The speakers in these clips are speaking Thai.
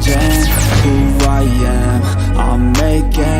changing who I am I'm making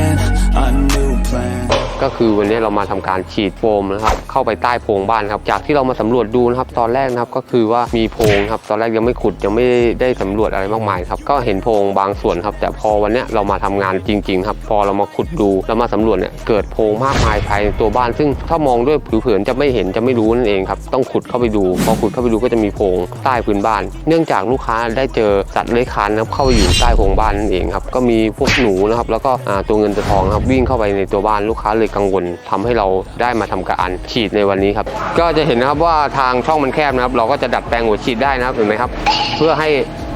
ก็คือวันนี้เรามาทำการฉีดโฟมนะครับเข้าไปใต้โพรงบ้านครับจากที่เรามาสำรวจดูนะครับตอนแรกนะครับก็คือว่ามีโพรงครับตอนแรกยังไม่ขุดยังไม่ได้สำรวจอะไรมากมายครับก็เห็นโพรงบางส่วนครับแต่พอวันนี้เรามาทำงานจริงๆครับพอเรามาขุดดูเรามาสำรวจเนี่ยเกิดโพรงมากมายภายในตัวบ้าน ซึ่งถ้ามองด้วยผิวเผินจะไม่เห็นจะไม่รู้นั่นเองครับต้องขุดเข้าไปดู พอขุดเข้าไปดูก็จะมีโพรงใต้พื้นบ้าน เนื่องจากลูกค้าได้เจอสัตว์เลื้อยคลานนะครับเข้าไปอยู่ใต้โพรงบ้านนั่นเองครับก็มีพวกหนูนะครับแล้วก็ตัวเงินตัวทองครับวิ่งเข้าไปในตัวบ้านลูกค้าเลยกังวลทำให้เราได้มาทำการฉีดในวันนี้ครับ ก็จะเห็นนะครับว่าทางช่องมันแคบนะครับ เราก็จะดัดแปลงหัวฉีดได้นะครับเห็นไหมครับ เพื่อให้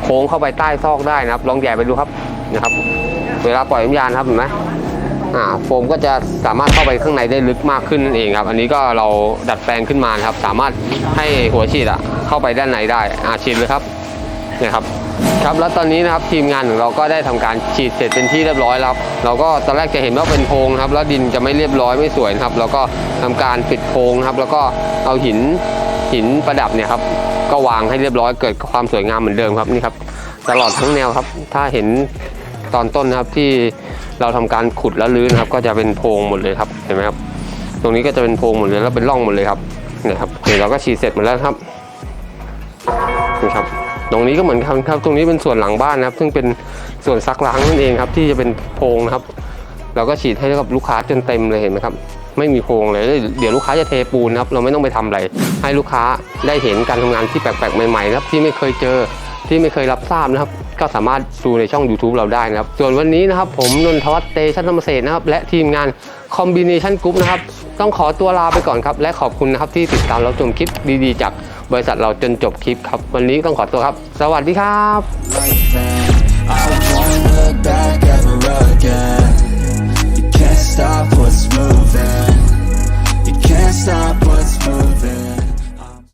โค้งเข้าไปใต้ซอกได้นะครับ ลองแย่ไปดูครับนะครับ เวลาปล่อยน้ำยานครับเห็นไหมอ่าโฟมก็จะสามารถเข้าไปข้างในได้ลึกมากขึ้นนั่นเองครับ อันนี้ก็เราดัดแปลงขึ้นมานครับ สามารถให้หัวฉีดอะเข้าไปด้านในได้อาฉีดเลยครับ นี่ยครับครับแล้วตอนนี้นะครับทีมงานของเราก็ได้ทำการฉีดเสร็จเป็นที่เรียบร้อยแล้วเราก็ตอนแรกจะเห็นว่าเป็นโพรงครับ แล้วดินจะไม่เรียบร้อยไม่สวยครับแล้วก็ทำการปิดโพรงครับ แล้วก็เอาหินหินประดับเนี่ยครับก็วางให้เรียบร้อยเกิดความสวยงามเหมือนเดิมครับนี่ครับ ตลอดทั้งแนวครับ ถ้าเห็นตอนต้นนะครับที่เราทำการขุดแล้วรื้อนะครับ ก็จะเป็นโพรงหมดเลยครับเห็นไหมครับตรงนี้ก็จะเป็นโพรงหมดเลยแล้วเป็นร่องหมดเลยครับเนี่ยครับเดี๋ยวเราก็ฉีดเสร็จหมดแล้วครับนี่ครับ ตรงนี้ก็เหมือนกันครับ ตรงนี้เป็นส่วนหลังบ้านนะครับ ซึ่งเป็นส่วนซักล้างนั่นเองครับ ที่จะเป็นโพรงนะครับ เราก็ฉีดให้กับลูกค้าจนเต็มเลยเห็นไหมครับ ไม่มีโพรงเลย เดี๋ยวลูกค้าจะเทปูนครับ เราไม่ต้องไปทำอะไร ให้ลูกค้าได้เห็นการทำงานที่แปลกๆใหม่ๆครับ ที่ไม่เคยเจอ ที่ไม่เคยรับทราบนะครับ ก็สามารถดูในช่อง YouTube เราได้นะครับ ส่วนวันนี้นะครับ ผมนนทวัฒน์เตชันธรรมเศรษนะครับ และทีมงาน Combination Group นะครับ ต้องขอตัวลาไปก่อนครับ และขอบคุณนะครับที่ติดตามรับชมคลิปดีๆ จากบริษัทเราจนจบคลิปครับ วันนี้ต้องขอตัวครับ สวัสดีครับ